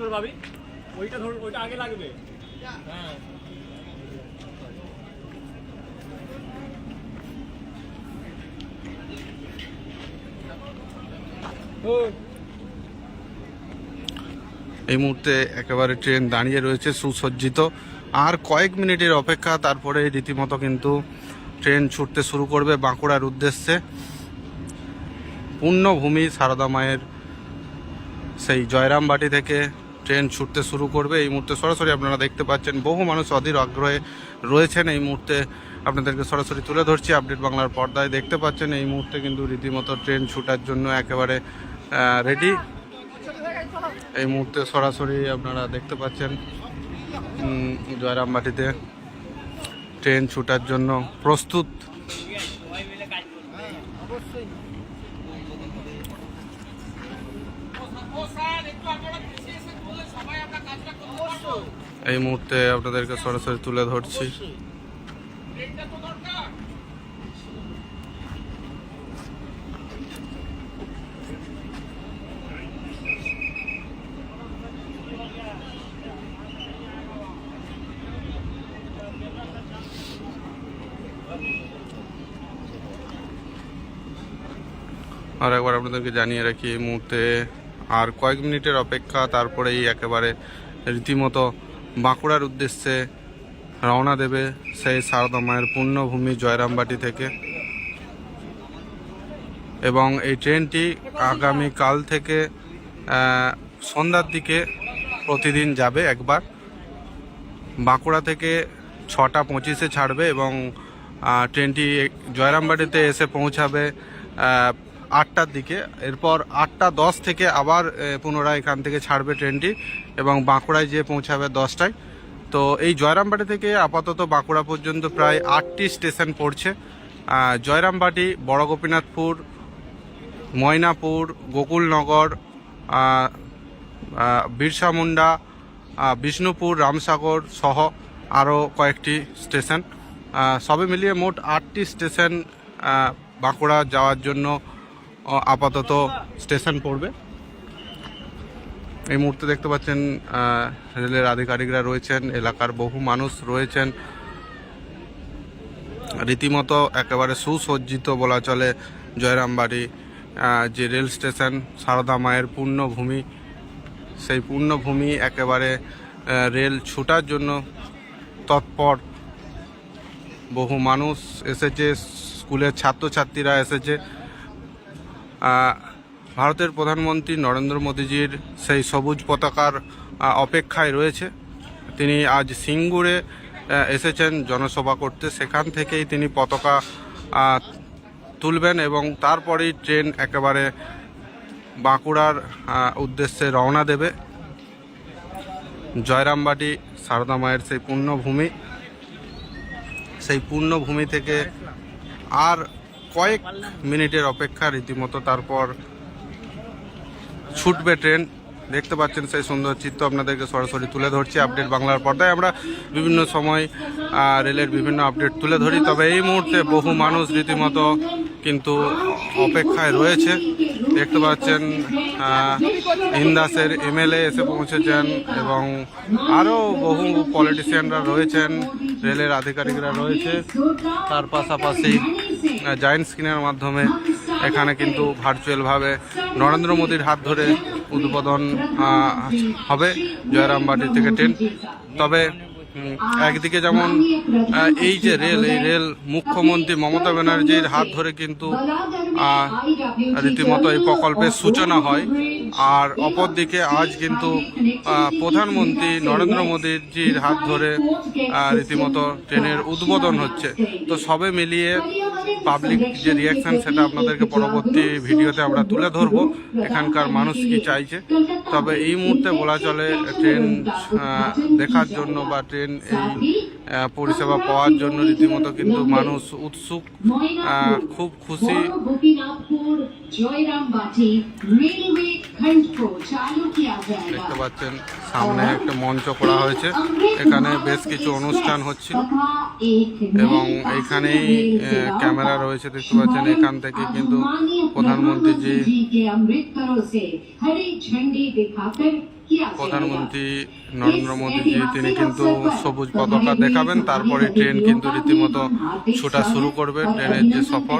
করে ভাবি। ওইটা ধর ওইটা আগে লাগবে। হ্যাঁ। এই মুহূর্তে একেবারে ট্রেন দাঁড়িয়ে রয়েছে সুসজ্জিত। আর কয়েক মিনিটের অপেক্ষা তারপরে রীতিমতো কিন্তু ট্রেন ছুটতে শুরু করবে বাঁকুড়ার উদ্দেশ্যে। পূর্ণভূমি সারদা মায়ের সেই জয়রামবাটি থেকে ট্রেন ছুটতে শুরু করবে। এই মুহূর্তে সরাসরি আপনারা দেখতে পাচ্ছেন বহু মানুষ অধীর আগ্রহে রয়েছেন। এই মুহূর্তে আপনাদেরকে সরাসরি তুলে ধরছি আপডেট বাংলার পর্দায়। দেখতে পাচ্ছেন এই মুহূর্তে কিন্তু রীতিমতো ট্রেন ছুটার জন্য একেবারে রেডি এই মুহূর্তে সরাসরি আপনারা দেখতে পাচ্ছেন জয়রামবাটিতে ট্রেন ছুটার জন্য প্রস্তুত এই মুহূর্তে আপনাদেরকে সরাসরি তুলে ধরছি। আর একবার আপনাদেরকে জানিয়ে রাখি, এই মুহূর্তে আর কয়েক মিনিটের অপেক্ষা, তারপরেই একেবারে রীতিমতো বাঁকুড়ার উদ্দেশ্যে রওনা দেবে সেই সারদা মায়ের পূর্ণভূমি জয়রামবাটি থেকে। এবং এই ট্রেনটি আগামী কাল থেকে সন্ধ্যার দিকে প্রতিদিন যাবে একবার। বাঁকুড়া থেকে ছটা পঁচিশে ছাড়বে এবং ট্রেনটি জয়রামবাটিতে এসে পৌঁছাবে আটটার দিকে। এরপর আটটা দশ থেকে আবার পুনরায় এখান থেকে ছাড়বে ট্রেনটি এবং বাঁকুড়ায় যেয়ে পৌঁছাবে দশটায়। তো এই জয়রামবাটি থেকে আপাতত বাঁকুড়া পর্যন্ত প্রায় আটটি স্টেশন পড়ছে। জয়রামবাটি, বড় গোপীনাথপুর, ময়নাপুর, গোকুলনগর বিরসা মুন্ডা বিষ্ণুপুর, রামসাগর সহ আরও কয়েকটি স্টেশন। সবে মিলিয়ে মোট আটটি স্টেশন বাঁকুড়া যাওয়ার জন্য আপাতত স্টেশন পড়বে। এই মুহূর্তে দেখতে পাচ্ছেন রেলের আধিকারিকরা রয়েছেন, এলাকার বহু মানুষ রয়েছেন। রীতিমতো একেবারে সুসজ্জিত বলা চলে জয়রামবাড়ি যে রেল স্টেশন, সারদা মায়ের পূর্ণভূমি, সেই পূর্ণভূমি একেবারে রেল ছুটার জন্য তৎপর। বহু মানুষ এসেছে, স্কুলের ছাত্রছাত্রীরা এসেছে। ভারতের প্রধানমন্ত্রী নরেন্দ্র মোদীজির সেই সবুজ পতাকার অপেক্ষায় রয়েছে। তিনি আজ সিঙ্গুরে এসেছেন জনসভা করতে। সেখান থেকেই তিনি পতাকা তুলবেন এবং তারপরেই ট্রেন একেবারে বাঁকুড়ার উদ্দেশ্যে রওনা দেবে। জয়রামবাটি সারদা মায়ের সেই পূর্ণভূমি। সেই পূর্ণভূমি থেকে আর কয়েক মিনিটের অপেক্ষা, রীতিমতো তারপর ছুটবে ট্রেন। দেখতে পাচ্ছেন সেই সুন্দর চিত্র আপনাদেরকে সরাসরি তুলে ধরছি আপডেট বাংলার পর্দায়। আমরা বিভিন্ন সময় রেলের বিভিন্ন আপডেট তুলে ধরি, তবে এই মুহূর্তে বহু মানুষ রীতিমতো কিন্তু অপেক্ষায় রয়েছে। দেখতে পাচ্ছেন ইন্দাসের এমএলএ এসে পৌঁছেছেন এবং আরও বহু পলিটিশিয়ানরা রয়েছেন, রেলের আধিকারিকরা রয়েছে। তার পাশাপাশি জায়েন্ট স্ক্রিনের মাধ্যমে এখানে কিন্তু ভার্চুয়ালভাবে নরেন্দ্র মোদীর হাত ধরে উদ্বোধন হবে জয়রামবাটি থেকে ট্রেন তবে একদিকে যেমন এই যে রেল এই রেল মুখ্যমন্ত্রী মমতা ব্যানার্জির হাত ধরে কিন্তু রীতিমতো এই প্রকল্পের সূচনা হয়। আর অপরদিকে আজ কিন্তু প্রধানমন্ত্রী নরেন্দ্র মোদীজির হাত ধরে রীতিমতো ট্রেনের উদ্বোধন হচ্ছে। তো সবে মিলিয়ে পাবলিক যে রিয়াকশান সেটা আপনাদেরকে পরবর্তী ভিডিওতে আমরা তুলে ধরবো। এখানকার মানুষ কি চাইছে? তবে এই মুহূর্তে বলা চলে ট্রেন দেখার জন্য বা ট্রেন এই পরিষেবা পাওয়ার জন্য রীতিমতো কিন্তু মানুষ উৎসুক। খুব খুশি। দেখতে পাচ্ছেন। সামনে একটা মঞ্চ করা হয়েছে। এখানে বেশ কিছু অনুষ্ঠান হচ্ছে এবং এখানেই ক্যামেরা রয়েছে দেখতে পাচ্ছেন। এখান থেকে কিন্তু প্রধানমন্ত্রীজি के अमृत करों से हरे झंडे दिखाकर किया প্রধানমন্ত্রী নরেন্দ্র মোদীজি তিনি কিন্তু সবুজ পতাকা দেখাবেন তারপরে ট্রেন কিন্তু রীতিমতো ছোটা শুরু করবে ট্রেনের যে সফর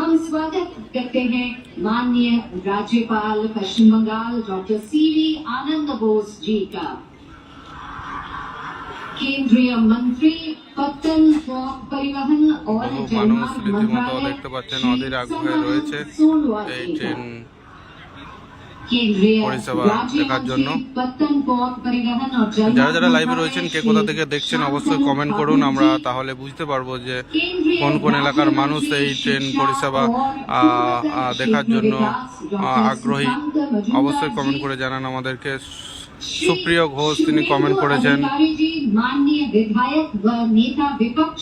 हम स्वागत करते हैं माननीय राज्यपाल Paschim Bangal doctor C V Anand Bose ji का केंद्रीय मंत्री पत्तन पॉप परिवहन और বহু মানুষ जलमार्ग রীতিমতো मंत्रालय দেখতে পাচ্ছেন श्री অধীর আগ্রহে सदानंद রয়েছে सोनवाल এই जी ট্রেন का। পরিষেবা দেখার জন্য। যারা যারা লাইভে রয়েছেন কে কোথা থেকে দেখছেন অবশ্যই কমেন্ট করুন। আমরা তাহলে বুঝতে পারব যে কোন কোন এলাকার মানুষ এই ট্রেন পরিষেবা দেখার জন্য আগ্রহী। অবশ্যই কমেন্ট করে জানান আমাদেরকে। সুপ্রিয় ঘোষ তিনি কমেন্ট করেছেন। বিধায়ক নেতা বিপক্ষ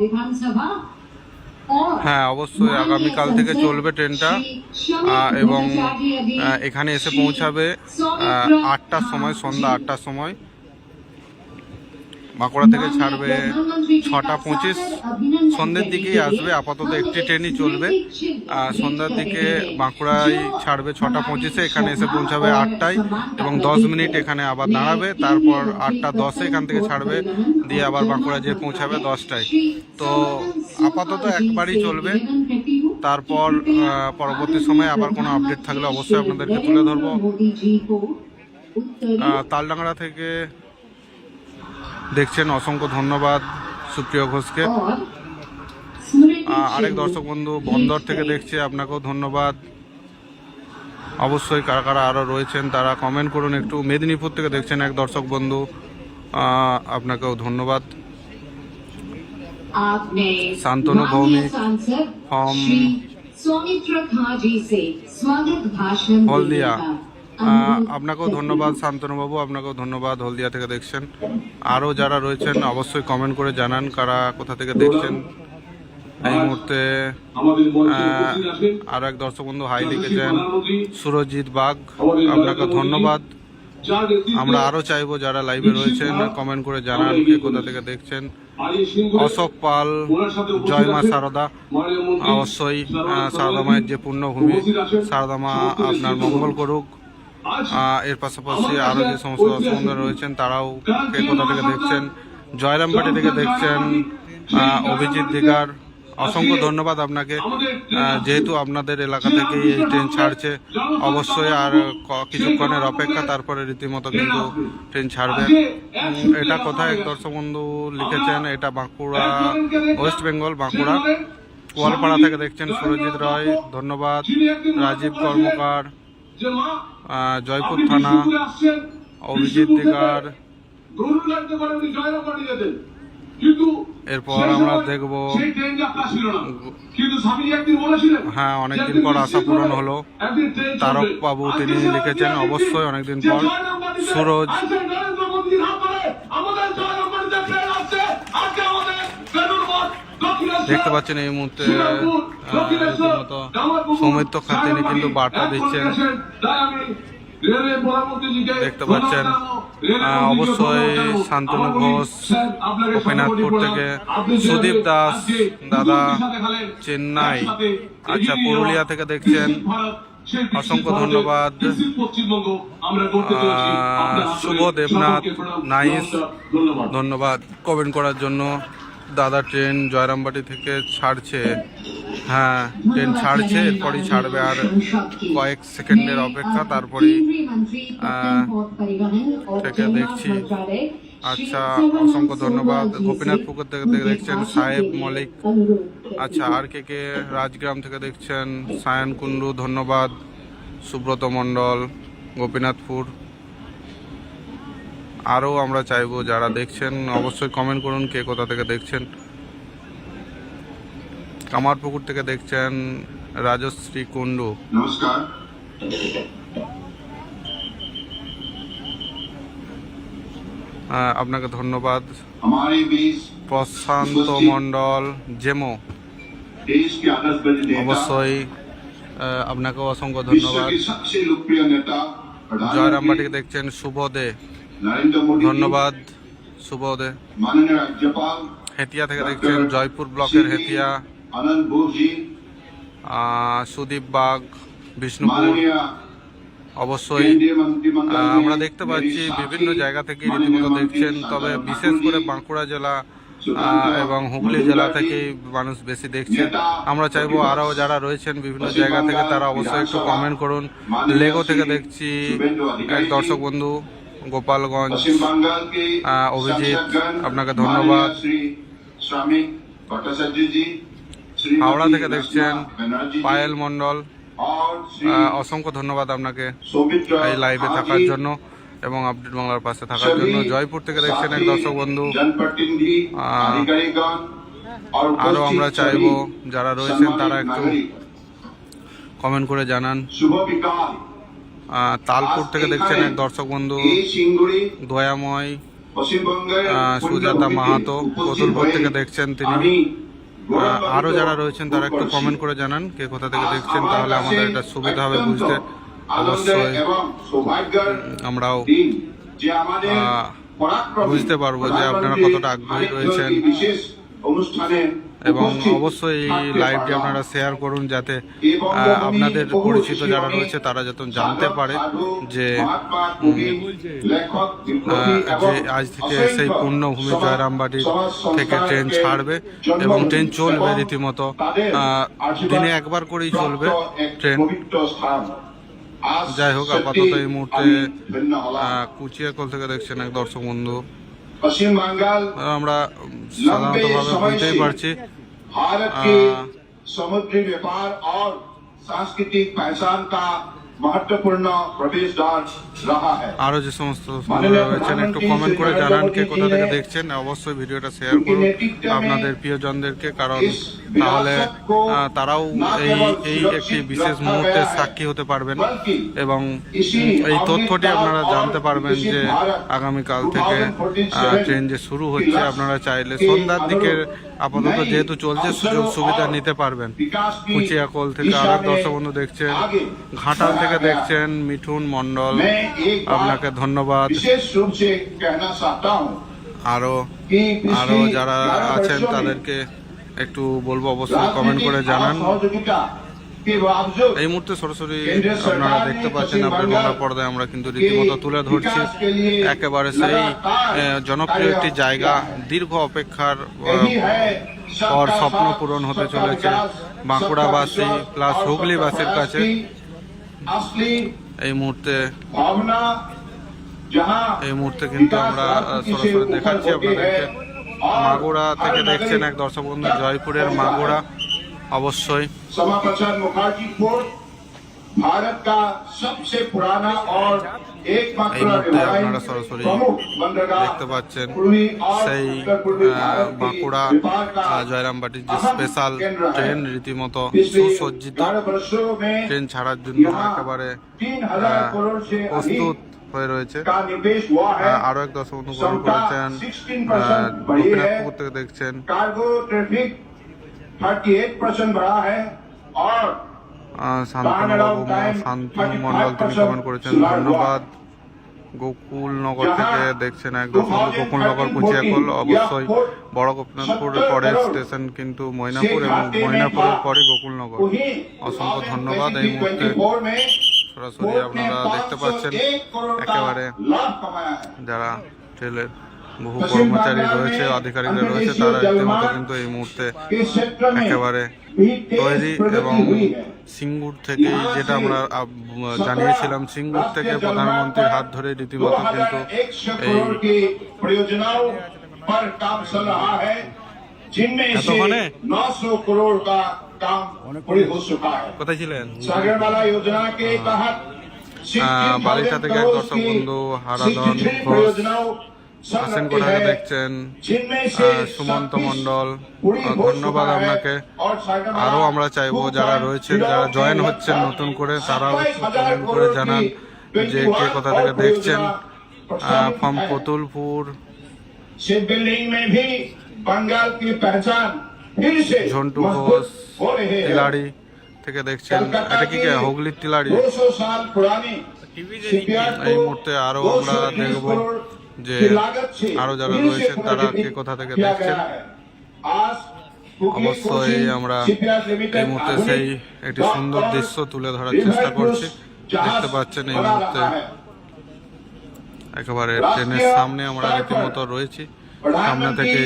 বিধানসভা হ্যাঁ অবশ্যই আগামীকাল থেকে চলবে ট্রেনটা। এবং এখানে এসে পৌঁছাবে আটটার সময় সন্ধ্যা আটটার সময়। বাঁকুড়া থেকে ছাড়বে ছটা পঁচিশ। সন্ধ্যের দিকেই আসবে, আপাতত একটি ট্রেনই চলবে। আর সন্ধ্যার দিকে বাঁকুড়ায় ছাড়বে ছটা পঁচিশে, এখানে এসে পৌঁছাবে আটটায় এবং দশ মিনিট এখানে আবার দাঁড়াবে। তারপর আটটা দশে এখান থেকে ছাড়বে, দিয়ে আবার বাঁকুড়া যেয়ে পৌঁছাবে দশটায়। তো আপাতত একবারই চলবে। তারপর পরবর্তী সময়ে আবার কোনো আপডেট থাকলে অবশ্যই আপনাদেরকে তুলে ধরবো। তালডাংরা থেকে দেখছেন অসংখ্য ধন্যবাদ সুপ্রিয় ঘোষকে। আরেক দর্শক বন্ধু বন্দর থেকে দেখছে আপনাকেও ধন্যবাদ। অবশ্যই কারা কারা আরও রয়েছেন তারা কমেন্ট করুন একটু মেদিনীপুর থেকে দেখছেন এক দর্শক বন্ধু। আপনাকেও ধন্যবাদ। শান্তনু ভৌমিক হম হলদিয়া। আপনাকেও ধন্যবাদ শান্তনুবাবু আপনাকেও ধন্যবাদ হলদিয়া থেকে দেখছেন। আরও যারা রয়েছেন অবশ্যই কমেন্ট করে জানান কারা কোথা থেকে দেখছেন। এই মুহূর্তে আরও এক দর্শক বন্ধু হাই লিখেছেন সুরজিৎ বাঘ আপনাকে ধন্যবাদ। আমরা আরও চাইব যারা লাইভে রয়েছেন কমেন্ট করে জানান কে কোথা থেকে দেখছেন। অশোক পাল জয়মা সারদা। অবশ্যই সারদা মায়ের যে পূর্ণভূমি সারদা মা আপনার মঙ্গল করুক। এর পাশাপাশি আরও যে সমস্ত দর্শক রয়েছেন, তারাও কে কোথা থেকে দেখছেন? জয়রামবাটি থেকে দেখছেন অভিজিৎ দিগার। অসংখ্য ধন্যবাদ আপনাকে। যেহেতু আপনাদের এলাকা থেকেই এই ট্রেন ছাড়ছে, অবশ্যই আর কিছুক্ষণের অপেক্ষা, তারপরে রীতিমতো কিন্তু ট্রেন ছাড়বে। এটা কোথায়? দর্শক বন্ধু লিখেছেন, এটা বাঁকুড়া, ওয়েস্ট বেঙ্গল, বাঁকুড়া। কোয়ালপাড়া থেকে দেখছেন সুরজিৎ রয়, ধন্যবাদ। রাজীব কর্মকার জয়পুর থানা অভিজিৎ দিগার। এরপর আমরা দেখব হ্যাঁ, অনেকদিন পর আশা পূরণ হলো। তারক বাবু তিনি লিখেছেন অবশ্যই অনেকদিন পর সুরজ। আমাদের দেখতে পাচ্ছেন এই মুহূর্তে রীতিমতো সৌমিত্র খা তিনি কিন্তু বার্তা দিচ্ছেন দেখতে পাচ্ছেন, অবশ্যই শান্তনু ঘোষ, গোপীনাথপুর থেকে সুদীপ দাস, দাদা, চেন্নাই। আচ্ছা, পুরুলিয়া থেকে দেখছেন। অসংখ্য ধন্যবাদ। শুভ দেবনাথ, নাইস। ধন্যবাদ কমেন্ট করার জন্য দাদা ট্রেন জয়রামবাটি থেকে ছাড়ছে। হ্যাঁ ট্রেন ছাড়ছে, এরপরই ছাড়বে আর কয়েক সেকেন্ডের অপেক্ষা তারপরেই থেকে দেখছি। আচ্ছা অসংখ্য ধন্যবাদ। গোপীনাথ পুকুর থেকে দেখছেন সাহেব মলিক আচ্ছা আর কে কে রাজগ্রাম থেকে দেখছেন সায়ন কুন্ডু ধন্যবাদ। সুব্রত মণ্ডল, গোপীনাথপুর। আরও আমরা চাইব যারা দেখছেন অবশ্যই কমেন্ট করুন কে কোথা থেকে দেখছেন। কামারপুকুর থেকে দেখছেন রাজশ্রী কুণ্ডু। হ্যাঁ, আপনাকে ধন্যবাদ। প্রশান্ত মণ্ডল জেমো। অবশ্যই আপনাকেও অসংখ্য ধন্যবাদ। জয়রামবাটিকে দেখছেন শুভ দে। ধন্যবাদ শুভোদয়। হেতিয়া থেকে দেখছেন জয়পুর ব্লকের হেতিয়া সুদীপ বাগ বিষ্ণুপুর। অবশ্যই আমরা দেখতে পাচ্ছি বিভিন্ন জায়গা থেকে রীতিমতো দেখছেন তবে বিশেষ করে বাঁকুড়া জেলা এবং হুগলি জেলা থেকে মানুষ বেশি দেখছেন। আমরা চাইব আরও যারা রয়েছেন বিভিন্ন জায়গা থেকে তারা অবশ্যই একটু কমেন্ট করুন। লেগো থেকে দেখছি এক দর্শক বন্ধু। গোপালগঞ্জ অভিজিৎ আপনাকে ধন্যবাদ। হাওড়া থেকে দেখছেন পায়েল মন্ডল অসংখ্য ধন্যবাদ আপনাকে এই লাইভে থাকার জন্য এবং আপডেট বাংলার পাশে থাকার জন্য। জয়পুর থেকে দেখছেন এক দর্শক বন্ধু। আরও আমরা চাইব যারা রয়েছেন তারা একটু কমেন্ট করে জানান। শুভ তালপুর থেকে দেখছেন এক দর্শক বন্ধু, দয়াময় সুজাতা মাহাতো, কতুলপুর থেকে দেখছেন তিনি আরও যারা রয়েছেন তারা একটু কমেন্ট করে জানান, কে কোথা থেকে দেখছেন, তাহলে আমাদের এটা সুবিধা হবে বুঝতে অবশ্যই আমরাও বুঝতে পারব যে আপনারা কতটা আগ্রহী রয়েছেন। এবং অবশ্যই এই লাইভটি আপনারা শেয়ার করুন যাতে আপনাদের পরিচিত যারা রয়েছে তারা যাতে জানতে পারে যে যে আজ থেকে সেই পূর্ণভূমি জয়রামবাটি থেকে ট্রেন ছাড়বে এবং ট্রেন চলবে রীতিমতো দিনে একবার করেই চলবে ট্রেন। যাই হোক, আপাতত এই মুহূর্তে। আহ, কুচিয়াকল থেকে দেখছেন এক দর্শক বন্ধু। পশ্চিম বাঙ্গাল আমরা সাধারণতভাবে বুঝতেই পারছি ভারত সমুদ্রী ব্যাপার আর সাংস্কৃতিক পহচান কা মহত্বপূর্ণ প্রবেশদ্বার আরও যে সমস্ত রয়েছেন একটু কমেন্ট করে জানান কে কোথা থেকে দেখছেন অবশ্যই ভিডিওটা শেয়ার করুন আপনাদের প্রিয়জনদেরকে কারণ তাহলে তারাও এই এই একটি বিশেষ মুহূর্তের সাক্ষী হতে পারবেন এবং এই তথ্যটি আপনারা জানতে পারবেন যে আগামীকাল থেকে ট্রেন যে শুরু হচ্ছে আপনারা চাইলে সন্ধ্যার দিকে আপাতত যেহেতু চলছে সুযোগ সুবিধা নিতে পারবেন কুচিয়াকোল থেকে আর দর্শক বন্ধু দেখছেন ঘাটাল থেকে আপনাকে দেখছেন মিঠুন মন্ডল আপনাকে ধন্যবাদ। আরও আরও যারা আছেন তাদেরকে একটু বলব অবশ্যই কমেন্ট করে জানান। এই মুহূর্তে সরাসরি আপনারা দেখতে পাচ্ছেন আপনার পর্দায় আমরা কিন্তু রীতিমতো তুলে ধরছি। একেবারে সেই জনপ্রিয় একটি জায়গা। দীর্ঘ অপেক্ষার পর স্বপ্ন পূরণ হতে চলেছে। বাঁকুড়াবাসী প্লাস হুগলিবাসীর কাছে। এই মুহূর্তে এই মুহূর্তে কিন্তু আমরা সরাসরি দেখাচ্ছি আপনাদেরকে। মাগুরা থেকে দেখছেন এক দর্শক বন্ধু জয়পুরের মাগুরা। অবশ্যই মুখার্জি भारत का सबसे पुराना और एकमात्र এই মুহূর্তে रेलवे আপনারা সরাসরি प्रमुख बंदरगाह দেখতে পাচ্ছেন पूर्वी और সেই उत्तर पूर्वी আহ, भारत की বাঁকুড়া व्यापार का আহ, জয়রামবাটির যে अहम স্পেশাল केंद्र है। ট্রেন রীতিমতো पिछले সুসজ্জিত 11 वर्षों में ট্রেন ছাড়ার জন্য यहाँ একেবারে तीन हजार আহ, करोड़ से প্রস্তুত अधिक হয়ে রয়েছে का निवेश हुआ है আহ, আরো এক দর্শক বন্ধু গ্রহণ क्षमता করেছেন 16% बढ़ी है গোপীনাথপুর থেকে দেখছেন कार्गो ट्रैफिक 38 परसेंट बढ़ा है और আহ, শান্তনুবাবু শান্তু মণ্ডল তিনি কমেন্ট করেছেন। ধন্যবাদ। গোকুলনগর থেকে দেখছেন একদম গোকুলনগর কুচিয়াকল অবশ্যই বড় গোপীনাথপুর পরে স্টেশন কিন্তু ময়নাপুর এবং ময়নাপুরের পরে গোকুলনগর অসংখ্য ধন্যবাদ। এই মুহূর্তে সরাসরি আপনারা দেখতে পাচ্ছেন একেবারে যারা ট্রেলের বহু কর্মচারী রয়েছে আধিকারিকরা রয়েছে তারা ইতিমধ্যে কিন্তু এই মুহূর্তে একেবারে তৈরি এবং সিঙ্গুর থেকে যেটা আমরা জানিয়েছিলাম সিঙ্গুর থেকে প্রধানমন্ত্রীর হাত ধরে রীতিমতো কিন্তু এই মানে? কোথায় ছিলেন? বালিকা থেকে দর্শক বন্ধু হারাধন হাসেন কোটাকে দেখছেন সুমন্ত মন্ডল ধন্যবাদ আপনাকে। আরও আমরা চাইব যারা রয়েছেন যারা জয়েন হচ্ছেন নতুন করে তারাও কমেন্ট করে জানান যে কে কোথা থেকে দেখছেন। ফ্রম কতুলপুর। ঝন্টু ঘোষ তিলাড়ি থেকে দেখছেন। এটা কি হুগলির তিলাড়ি। এই মুহূর্তে আরও আমরা দেখব। যে আরও যারা রয়েছেন তারা কে কোথা থেকে দেখছেন? অবশ্যই আমরা এই মুহূর্তে সেই একটি সুন্দর দৃশ্য তুলে ধরার চেষ্টা করছি। দেখতে পাচ্ছেন এই মুহূর্তে একেবারে ট্রেনের সামনে আমরা রীতিমতো রয়েছি। সামনে থেকে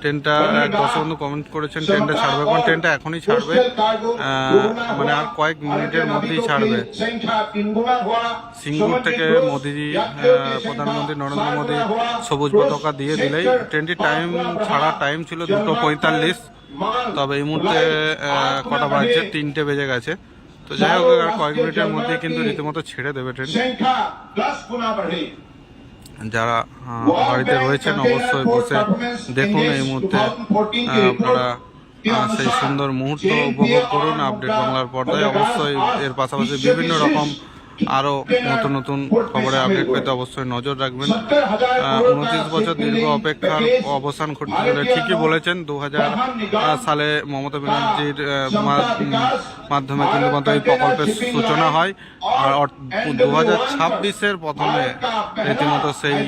ট্রেনটা দশবন্ধু কমেন্ট করেছেন ট্রেনটা ছাড়বে। কারণ ট্রেনটা এখনই ছাড়বে। মানে আর কয়েক মিনিটের মধ্যেই ছাড়বে। সিঙ্গুর থেকে মোদিজি প্রধানমন্ত্রী নরেন্দ্র মোদী সবুজ পতাকা দিয়ে দিলেই ট্রেনটি টাইম ছাড়া টাইম ছিল দুটো পঁয়তাল্লিশ। তবে এই মুহূর্তে কটা বাজছে? তিনটে বেজে গেছে। তো যাই হোক আর কয়েক মিনিটের মধ্যে কিন্তু রীতিমতো ছেড়ে দেবে ট্রেন যারা বাড়িতে রয়েছেন অবশ্যই বসে দেখুন এই মুহূর্তে আপনারা সেই সুন্দর মুহূর্ত উপভোগ করুন, আপডেট বাংলার পর্দায়। অবশ্যই এর পাশাপাশি বিভিন্ন রকম আরও নতুন নতুন খবরের আপডেট পেতে অবশ্যই নজর রাখবেন। উনত্রিশ বছর দীর্ঘ অপেক্ষার অবসান ঘটতে গেলে ঠিকই বলেছেন দু হাজার সালে মমতা ব্যানার্জির মাধ্যমে কিন্তু এই প্রকল্পের সূচনা হয়। আর দু হাজার ছাব্বিশের প্রথমে রীতিমতো সেই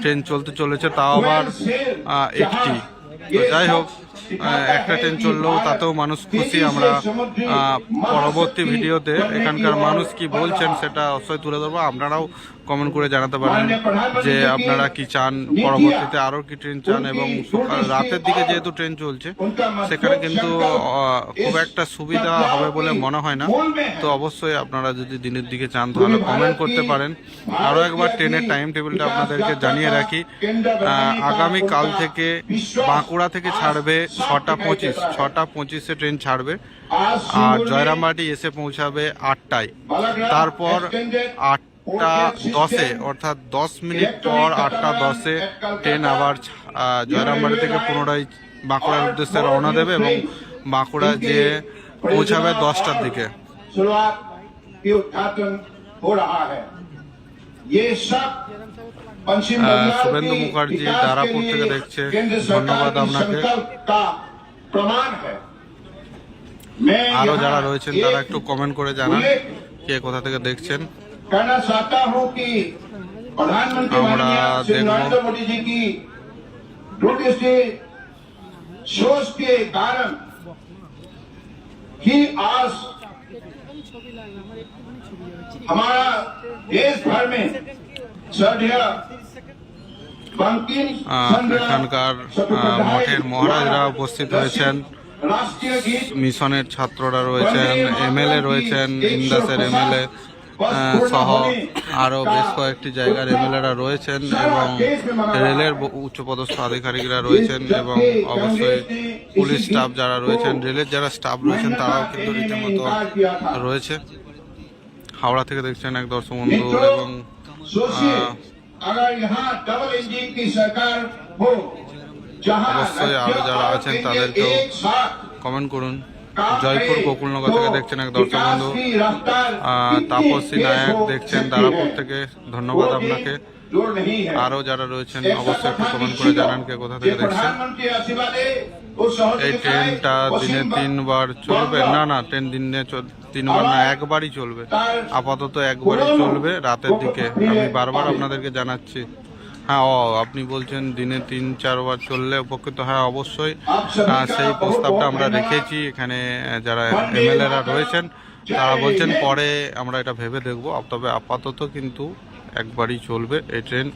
ট্রেন চলতে চলেছে তাও আবার একটি। তো যাই হোক একটা ট্রেন চললেও তাতেও মানুষ খুশি। আমরা আহ, পরবর্তী ভিডিওতে এখানকার মানুষ কি বলছেন সেটা অবশ্যই তুলে ধরবো। আপনারাও কমেন্ট করে জানাতে পারেন যে আপনারা কি চান পরবর্তীতে আরও কি ট্রেন চান এবং রাতের দিকে যেহেতু ট্রেন চলছে সেখানে কিন্তু খুব একটা সুবিধা হবে বলে মনে হয় না। তো অবশ্যই আপনারা যদি দিনের দিকে চান তাহলে কমেন্ট করতে পারেন। আরও একবার ট্রেনের টাইম টেবিলটা আপনাদেরকে জানিয়ে রাখি। আগামী কাল থেকে বাঁকুড়া থেকে ছাড়বে ছটা পঁচিশ। ছটা পঁচিশে ট্রেন ছাড়বে। আর জয়রামবাটি এসে পৌঁছাবে আটটায়। তারপর আটটা দশে অর্থাৎ দশ মিনিট পর আটটা দশে ট্রেন আবার জয়রামবাড়ি থেকে পুনরায় বাঁকুড়ার উদ্দেশ্যে রওনা দেবে এবং বাঁকুড়া যে পৌঁছাবে দশটার দিকে। শুভেন্দু মুখার্জি দারাপুর থেকে দেখছে। ধন্যবাদ আপনাকে। আরও যারা রয়েছেন তারা একটু কমেন্ট করে জানান কে কোথা থেকে দেখছেন। कहना चाहता हूँ कि प्रधानमंत्री हमारा माननीय श्री देखो। नरेंद्र मोदी जी की दूरदृष्टि सोच के कारण ही आज हमारा देश भर में श्रद्धेय बंकिम আহ, এখানকার আহ, মঠের মহারাজরা উপস্থিত হয়েছেন राष्ट्रीय गीत মিশনের ছাত্ররা রয়েছেন এমএলএ রয়েছেন ইন্দাসের এমএলএ সহ আরও বেশ কয়েকটি জায়গার এমএলএরা রয়েছেন এবং রেলের উচ্চপদস্থ আধিকারিকরা রয়েছেন এবং অবশ্যই পুলিশ স্টাফ যারা রয়েছেন রেলের যারা স্টাফ রয়েছেন তারাও কিন্তু রীতিমতো রয়েছে। হাওড়া থেকে দেখছেন এক দর্শক বন্ধু এবং অবশ্যই আরও যারা আছেন তাদেরকেও কমেন্ট করুন। জয়পুর, গোকুলনগর থেকে দেখছেন এক দর্শক বন্ধু। তাপসী নায়ক দেখছেন তারাপুর থেকে। ধন্যবাদ আপনাকে। আরও যারা রয়েছেন, অবশ্যই একটু কমেন্ট করে জানান কে কোথা থেকে দেখছেন। এই ট্রেনটা দিনে তিনবার চলবে। না না, ট্রেন দিনে তিনবার না, একবারই চলবে। আপাতত একবারই চলবে রাতের দিকে। আমি বারবার আপনাদেরকে জানাচ্ছি। হ্যাঁ ও আপনি বলছেন দিনে তিন চারবার চললে উপকৃত হ্যাঁ অবশ্যই। সেই প্রস্তাবটা আমরা রেখেছি। এখানে যারা এমএলএরা রয়েছেন তারা বলছেন পরে আমরা এটা ভেবে দেখব। তবে আপাতত কিন্তু একবারই চলবে এই ট্রেন।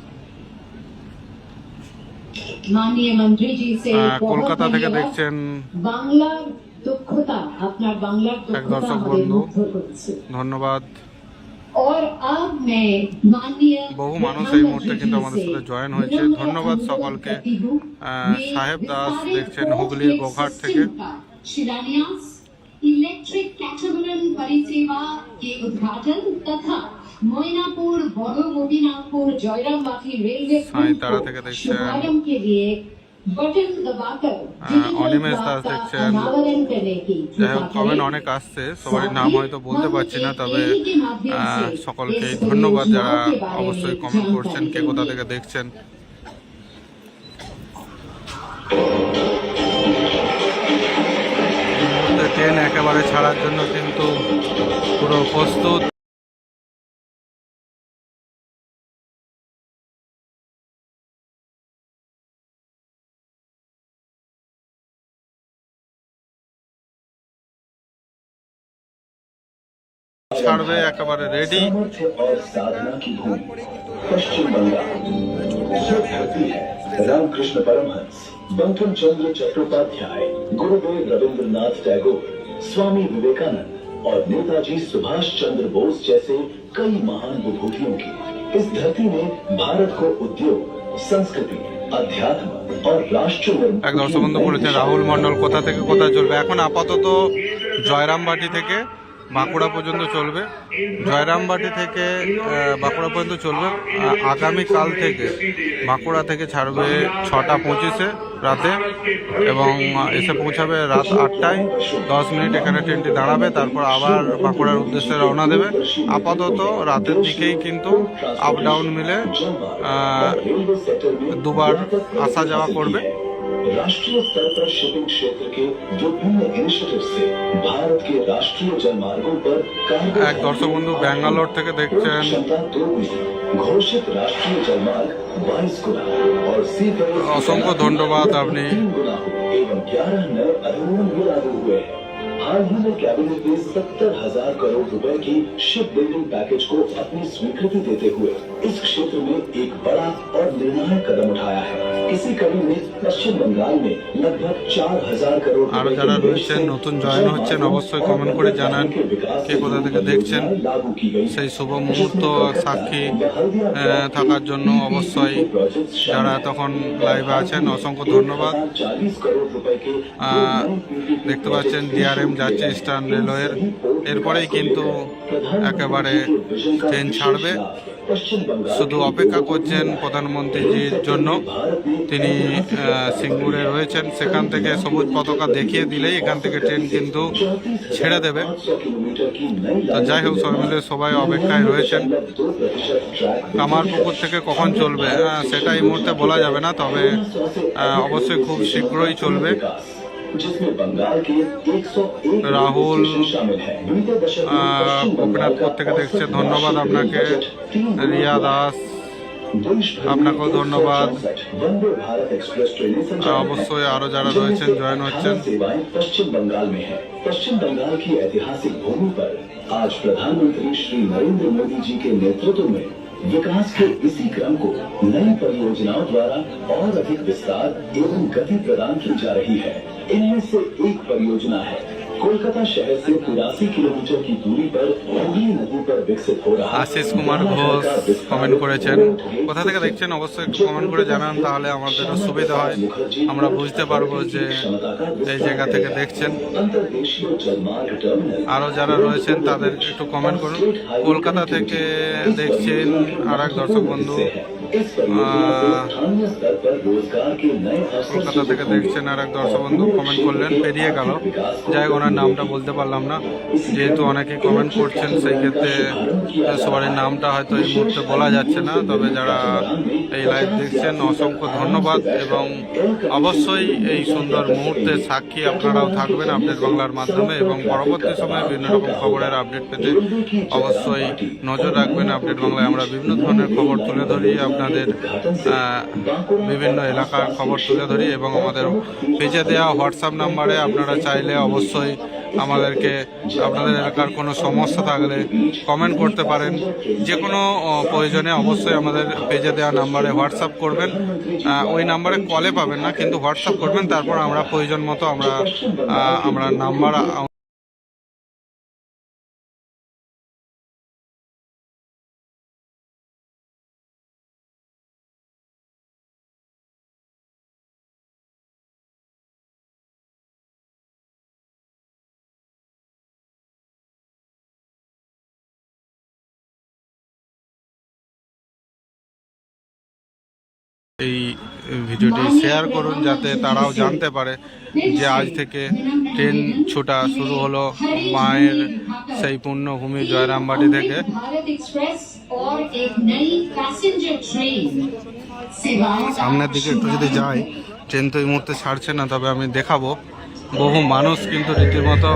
কলকাতা থেকে দেখছেন। বাংলার দক্ষতা আপনার বাংলার এক দর্শক বন্ধু। ধন্যবাদ। বহু মানুষ এই মুহূর্তে কিন্তু আমাদের সাথে জয়েন হয়েছে ধন্যবাদ সকলকে আহ, সাহেব দাস দেখছেন হুগলির গোঘাট থেকে शिलान्यास इलेक्ट्रिक कैटामरन परिसेवा के उद्घाटन तथा मोइनापुर बड़ो मोदिनापुर जयरामबाटी रेलवे साईं पुल तारा को থেকে দেখছেন। शुभारंभ के लिए बटन दबाकर डिजिटल অনিমেষ দাস দেখছেন যাই হোক কমেন্ট অনেক আসছে সবাই নাম হয়তো বলতে পারছি না তবে সকলকে ধন্যবাদ যারা অবশ্যই কমেন্ট করছেন কে কোথা থেকে দেখছেন ট্রেন একেবারে ছাড়ার জন্য কিন্তু পুরো প্রস্তুত। पश्चिम बंगाल ये धरती है रामकृष्ण परमहंस बंकिम चंद्र चट्टोपाध्याय गुरुदेव रविंद्रनाथ टैगोर स्वामी विवेकानंद और नेताजी सुभाष चंद्र बोस जैसे कई महान विभूतियों की इस धरती ने भारत को उद्योग संस्कृति अध्यात्म और राष्ट्र निर्माण এক দর্শক বন্ধু বলেছেন রাহুল মন্ডল কোথা থেকে কোথায় চলবে এখন আপাতত জয়রামবাটি থেকে বাঁকুড়া পর্যন্ত চলবে। জয়রামবাটি থেকে বাঁকুড়া পর্যন্ত চলবে। আগামীকাল থেকে বাঁকুড়া থেকে ছাড়বে ছটা পঁচিশে রাতে এবং এসে পৌঁছাবে রাত আটটায়। দশ মিনিট এখানে ট্রেনটি দাঁড়াবে, তারপর আবার বাঁকুড়ার উদ্দেশ্যে রওনা দেবে। আপাতত রাতের দিকেই কিন্তু আপ ডাউন মিলে দুবার আসা যাওয়া করবে। राष्ट्रीय स्तर पर शिपिंग क्षेत्र के विभिन्न इनिशिएटिव से भारत के राष्ट्रीय जलमार्गों पर कार्गो এক দর্শক বন্ধু ব্যাঙ্গালোর থেকে দেখছেন क्षमता दो गुनी घोषित राष्ट्रीय जलमार्ग बाईस गुना और सी অসংখ্য ধন্যবাদ আপনি तीन गुना हो एवं ग्यारह नए अधिनियम भी लागू हुए हैं हाल ही में कैबिनेट ने सत्तर हजार करोड़ रुपए की शिप बिल्डिंग पैकेज को अपनी स्वीकृति देते हुए इस क्षेत्र में एक बड़ा और निर्णायक कदम उठाया है इसी कड़ी में पश्चिम बंगाल में लगभग चार हजार करोड़ আরো रुपए যারা की রয়েছেন निवेश से নতুন জয়েন হচ্ছেন অবশ্যই কমেন্ট করে জানান কে কোথা থেকে দেখছেন সেই শুভ মুহূর্ত সাক্ষী আহ, থাকার জন্য অবশ্যই যারা এতক্ষণ লাইভে আছেন অসংখ্য ধন্যবাদ আহ, দেখতে পাচ্ছেন ডিআরএম যাচ্ছে ইস্টার্ন রেলওয়ের এরপরেই কিন্তু একেবারে ট্রেন ছাড়বে শুধু অপেক্ষা করছেন প্রধানমন্ত্রীজির জন্য। তিনি সিঙ্গুরে রয়েছেন। সেখান থেকে সবুজ পতাকা দেখিয়ে দিলেই এখান থেকে ট্রেন কিন্তু ছেড়ে দেবে। তো যাই হোক, সবাই মিলে সবাই অপেক্ষায় রয়েছেন। কামারপুকুর থেকে কখন চলবে সেটা এই মুহূর্তে বলা যাবে না, তবে অবশ্যই খুব শীঘ্রই চলবে। রাহুল গোপীনাথপুর থেকে দেখছে ধন্যবাদ আপনাকে রিয়া দাস আপনাকেও ধন্যবাদ অবশ্যই আরো যারা রয়েছেন জয়েন হচ্ছেন सेवाएं पश्चिम बंगाल में है पश्चिम बंगाल की ऐतिहासिक भूमि पर आज प्रधानमंत्री श्री नरेंद्र मोदी जी के नेतृत्व में विकास के इसी क्रम को नई परियोजनाओं द्वारा और अधिक विस्तार एवं गति प्रदान की जा रही है। इनमें से एक परियोजना है कोलकाता शहर से तिरासी किलोमीटर की दूरी पर हुगली नदी पर विकसित हो रहा আশিস কুমার ঘোষ কমেন্ট করেছেন কোথা থেকে দেখছেন অবশ্যই একটু কমেন্ট করে জানান তাহলে আমাদেরও সুবিধা হয় আমরা বুঝতে পারবো যে এই জায়গা থেকে দেখছেন अंतर्देशीय जलमार्ग टर्मिनल আরও যারা রয়েছেন তাদের একটু কমেন্ট করুন কলকাতা থেকে দেখছেন আর এক দর্শক বন্ধু কলকাতা থেকে দেখছেন আর এক দর্শক বন্ধু কমেন্ট করলেন পেরিয়ে গেল। যাই ওনার নামটা বলতে পারলাম না। যেহেতু অনেকে কমেন্ট করছেন সেই ক্ষেত্রে সবার নামটা হয়তো এই মুহূর্তে বলা যাচ্ছে না তবে যারা এই লাইভ দেখছেন অসংখ্য ধন্যবাদ এবং অবশ্যই এই সুন্দর মুহূর্তে সাক্ষী আপনারাও থাকবেন আপডেট বাংলার মাধ্যমে এবং পরবর্তী সময়ে বিভিন্ন রকম খবরের আপডেট পেতে অবশ্যই নজর রাখবেন আপডেট বাংলায়। আমরা বিভিন্ন ধরনের খবর তুলে ধরি আপনার আপনাদের বিভিন্ন এলাকার খবর তুলে ধরি এবং আমাদের পেজে দেওয়া হোয়াটসঅ্যাপ নাম্বারে আপনারা চাইলে অবশ্যই আমাদেরকে, আপনাদের এলাকার কোনো সমস্যা থাকলে কমেন্ট করতে পারেন। যে কোনো প্রয়োজনে অবশ্যই আমাদের পেজে দেওয়া নাম্বারে হোয়াটসঅ্যাপ করবেন। ওই নাম্বারে কলে পাবেন না, কিন্তু হোয়াটসঅ্যাপ করবেন, তারপর আমরা প্রয়োজন মতো আমরা আমরা নাম্বার ভিডিওটি শেয়ার করুন যাতে তারাও জানতে পারে যে আজ থেকে ট্রেন ছোটা শুরু হলো মায়ের সেই পূর্ণভূমি জয়রামবাটি থেকে। সামনের দিকে একটু যদি যাই ট্রেন তো এই মুহূর্তে ছাড়ছে না তবে আমি দেখাবো। বহু মানুষ কিন্তু রীতিমতো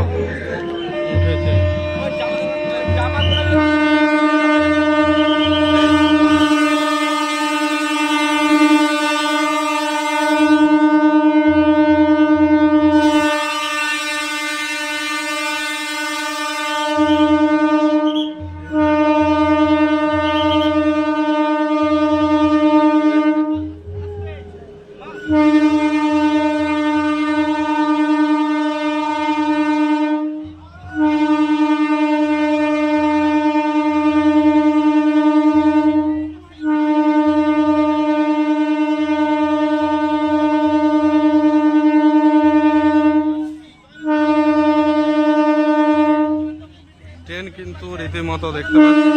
কিন্তু রীতিমতো দেখতে পাচ্ছেন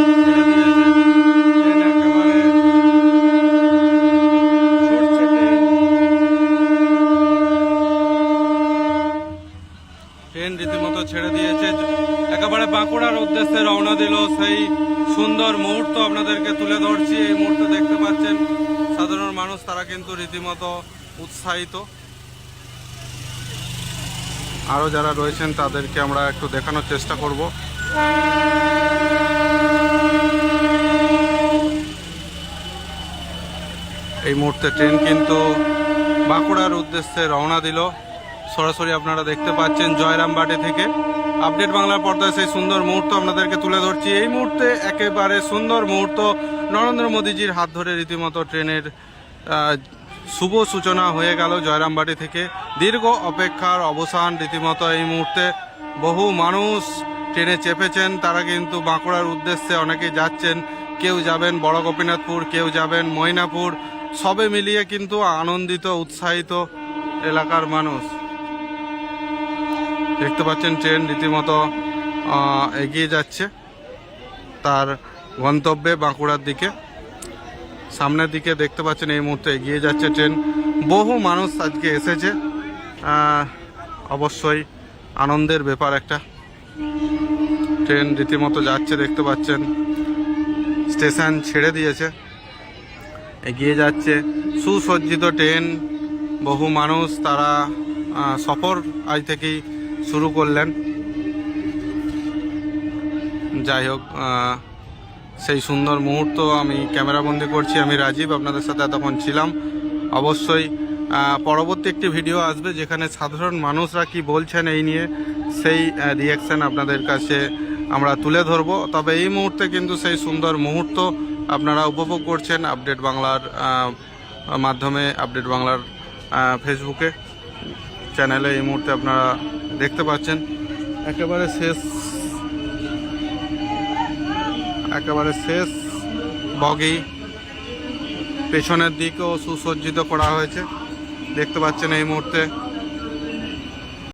ট্রেন একেবারে ছুটছে ট্রেন ট্রেন রীতিমতো ছেড়ে দিয়েছে। একেবারে বাঁকুড়ার উদ্দেশ্যে রওনা দিল সেই সুন্দর মুহূর্ত আপনাদেরকে তুলে ধরছি। এই মুহূর্তে দেখতে পাচ্ছেন, সাধারণ মানুষ তারা কিন্তু রীতিমতো উৎসাহিত। আরও যারা রয়েছেন তাদেরকে আমরা একটু দেখানোর চেষ্টা করব। এই মুহূর্তে ট্রেন কিন্তু বাঁকুড়ার উদ্দেশ্যে রওনা দিল। সরাসরি আপনারা দেখতে পাচ্ছেন জয়রামবাটি থেকে। আপডেট বাংলার পর্দায় সেই সুন্দর মুহূর্ত আপনাদেরকে তুলে ধরছি। এই মুহূর্তে একেবারে সুন্দর মুহূর্ত। নরেন্দ্র মোদীজির হাত ধরে রীতিমতো ট্রেনের শুভ সূচনা হয়ে গেল জয়রামবাটি থেকে। দীর্ঘ অপেক্ষার অবসান রীতিমতো এই মুহূর্তে বহু মানুষ ট্রেনে চেপেছেন। তারা কিন্তু বাঁকুড়ার উদ্দেশ্যে অনেকেই যাচ্ছেন। কেউ যাবেন বড় গোপীনাথপুর, কেউ যাবেন ময়নাপুর। সবে মিলিয়ে কিন্তু আনন্দিত, উৎসাহিত এলাকার মানুষ। দেখতে পাচ্ছেন ট্রেন রীতিমতো এগিয়ে যাচ্ছে। তার গন্তব্যে বাঁকুড়ার দিকে। সামনের দিকে দেখতে পাচ্ছেন এই মুহূর্তে এগিয়ে যাচ্ছে ট্রেন। বহু মানুষ আজকে এসেছে। অবশ্যই আনন্দের ব্যাপার একটা। ট্রেন রীতিমতো যাচ্ছে, দেখতে পাচ্ছেন। স্টেশন ছেড়ে দিয়েছে। এগিয়ে যাচ্ছে। সুসজ্জিত ট্রেন, বহু মানুষ তারা সফর আজ থেকেই শুরু করলেন। যাই হোক সেই সুন্দর মুহূর্ত আমি ক্যামেরাবন্দি করছি। আমি রাজীব, আপনাদের সাথে এতক্ষণ ছিলাম। অবশ্যই পরবর্তী একটি ভিডিও আসবে যেখানে সাধারণ মানুষরা কি বলছেন এই নিয়ে সেই রিয়াকশান আপনাদের কাছে আমরা তুলে ধরবো। তবে এই মুহূর্তে কিন্তু সেই সুন্দর মুহূর্ত আপনারা উপভোগ করছেন আপডেট বাংলার মাধ্যমে আপডেট বাংলার ফেসবুকে চ্যানেলে এই মুহূর্তে আপনারা দেখতে পাচ্ছেন। একেবারে শেষ একেবারে শেষ বগি পেছনের দিকেও সুসজ্জিত করা হয়েছে। দেখতে পাচ্ছেন এই মুহূর্তে